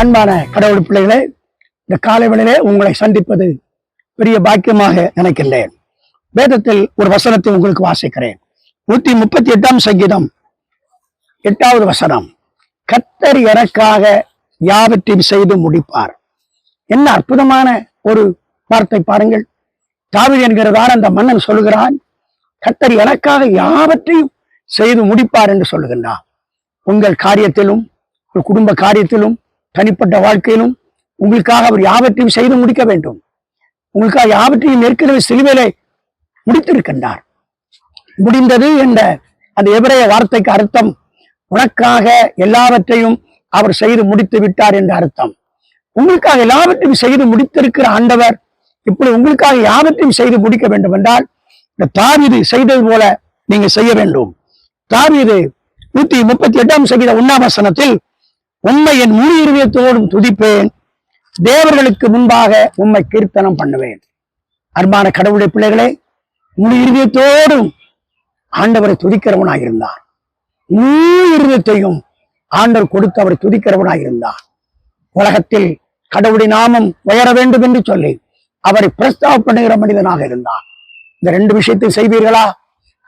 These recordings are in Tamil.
அன்பான கடவுள் பிள்ளைகளே இந்த காலை வேளையிலே உங்களை சந்திப்பது பெரிய பாக்கியமாக நினைக்கின்றேன். வேதத்தில் ஒரு வசனத்தை உங்களுக்கு வாசிக்கிறேன். நூத்தி முப்பத்தி எட்டாம் சங்கீதம் எட்டாவது வசனம். கத்தர் எனக்காக யாவற்றையும் செய்து முடிப்பார். என்ன அற்புதமான ஒரு வார்த்தை பாருங்கள். தாவீது என்கிறதான அந்த மன்னன் சொல்லுகிறான் கத்தர் எனக்காக யாவற்றையும் செய்து முடிப்பார் என்று சொல்லுகின்றான். உங்கள் காரியத்திலும் உங்கள் குடும்ப காரியத்திலும் தனிப்பட்ட வாழ்க்கையிலும் உங்களுக்காக அவர் யாவற்றையும் செய்து முடிக்க வேண்டும். உங்களுக்காக யாவற்றையும் ஏற்கனவே சிலுவையிலே முடித்திருக்கின்றார் முடிந்தது என்ற அந்த எபிரேய வார்த்தைக்கு அர்த்தம் உனக்காக எல்லாவற்றையும் அவர் செய்து முடித்து விட்டார் என்ற அர்த்தம். உங்களுக்காக எல்லாவற்றையும் செய்து முடித்திருக்கிற ஆண்டவர் இப்படி உங்களுக்காக யாவற்றையும் செய்து முடிக்க வேண்டும் என்றால் இந்த தாவிது செய்தது போல நீங்க செய்ய வேண்டும். தாவிது நூத்தி முப்பத்தி எட்டாம் சங்கீத உண்ணாவசனத்தில் உண்மை என் முழு இருதயத்தோடும் துதிப்பேன். தேவர்களுக்கு முன்பாக உண்மை கீர்த்தனம் பண்ணுவேன். அன்பான கடவுளுடைய பிள்ளைகளே முழு இருதயத்தோடும் ஆண்டவரை துதிக்கிறவனாயிருந்தார். முழு இருதயத்தையும் ஆண்டவர் கொடுத்து அவரை துதிக்கிறவனாக இருந்தார் உலகத்தில் கடவுளுடைய நாமம் உயர வேண்டும் என்று சொல்லி அவரை பிரஸ்தாபப்படுகிற மனிதனாக இருந்தார். இந்த ரெண்டு விஷயத்தை செய்வீர்களா?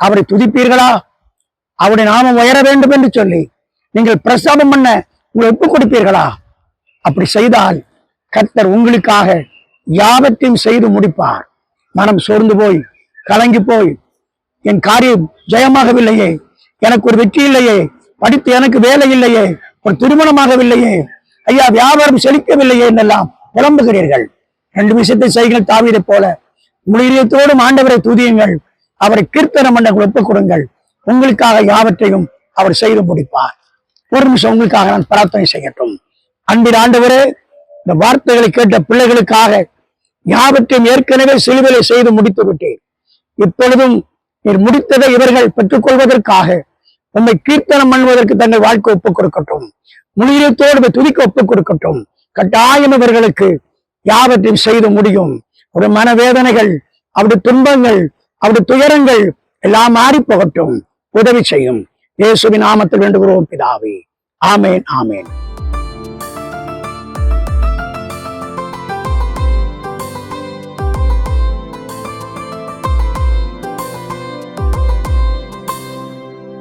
அவரை துதிப்பீர்களா? அவருடைய நாமம் உயர வேண்டும் என்று சொல்லி நீங்கள் பிரஸ்தாபம் பண்ண உங்களை ஒப்புக் கொடுப்பீர்களா? அப்படி செய்தால் கர்த்தர் உங்களுக்காக யாவற்றையும் செய்து முடிப்பார். மனம் சோர்ந்து போய் கலங்கி போய் என் காரியம் ஜெயமாகவில்லையே எனக்கு ஒரு வெற்றி இல்லையே படித்து எனக்கு வேலை இல்லையே ஒரு திருமணமாகவில்லையே ஐயா வியாபாரம் செழிக்கவில்லையே என்றெல்லாம் புலம்புகிறீர்கள். ரெண்டு விஷயத்தை செய்கள் தாவீதை போல. முழுதயத்தோடும் ஆண்டவரை துதியுங்கள். அவரை கீர்த்தனம் பண்ண ஒப்புக் கொடுங்கள். உங்களுக்காக யாவற்றையும் அவர் செய்து முடிப்பார். ஒரு நிமிஷம் உங்களுக்காக நான் பிரார்த்தனை செய்யட்டும். அன்பின் ஆண்டவரே இந்த வார்த்தைகளை கேட்ட பிள்ளைகளுக்காக யாவற்றையும் ஏற்கனவே சிலுவையை செய்து முடித்து விட்டேன். இப்பொழுதும் நீர் முடித்ததை இவர்கள் பெற்றுக்கொள்வதற்காக உண்மை கீர்த்தனம் பண்ணுவதற்கு தங்கள் வாழ்க்கை ஒப்புக் கொடுக்கட்டும். முழுதத்தோடு துதிக்க ஒப்புக் கொடுக்கட்டும். கட்டாயம் இவர்களுக்கு யாவற்றையும் செய்து முடியும். ஒரு மனவேதனைகள் அவருடைய துன்பங்கள் அவருடைய துயரங்கள் எல்லாம் மாறி போகட்டும். உதவி செய்யும். இயேசுவின் நாமத்தில் வேண்டுகிறோம் பிதாவே. ஆமேன் ஆமேன்.